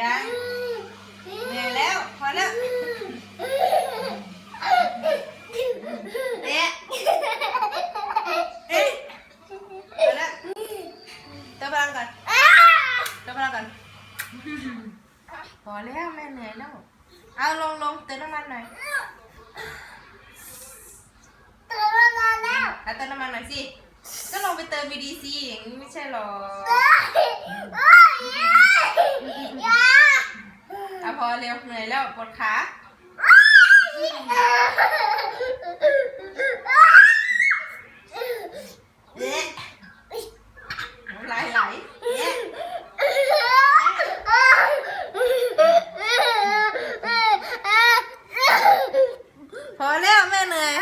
ยังเหนื่อยแล้วพอแล้วเนี่ยเอ๊ะพอแล้วเติมพลังก่อนเติมพลังก่อนพอแล้วแม่เหนื่อยแล้วเอาลงลงเติมน้ำมันหน่อยเอาเติมน้ำมันหน่อยสิก็ลงไปเติม BDC อย่างนี้ไม่ใช่หรอ พอเร็วเหนื่อยแล้วปวดขาไหลไหลพอแล้วแม่เหนื่อย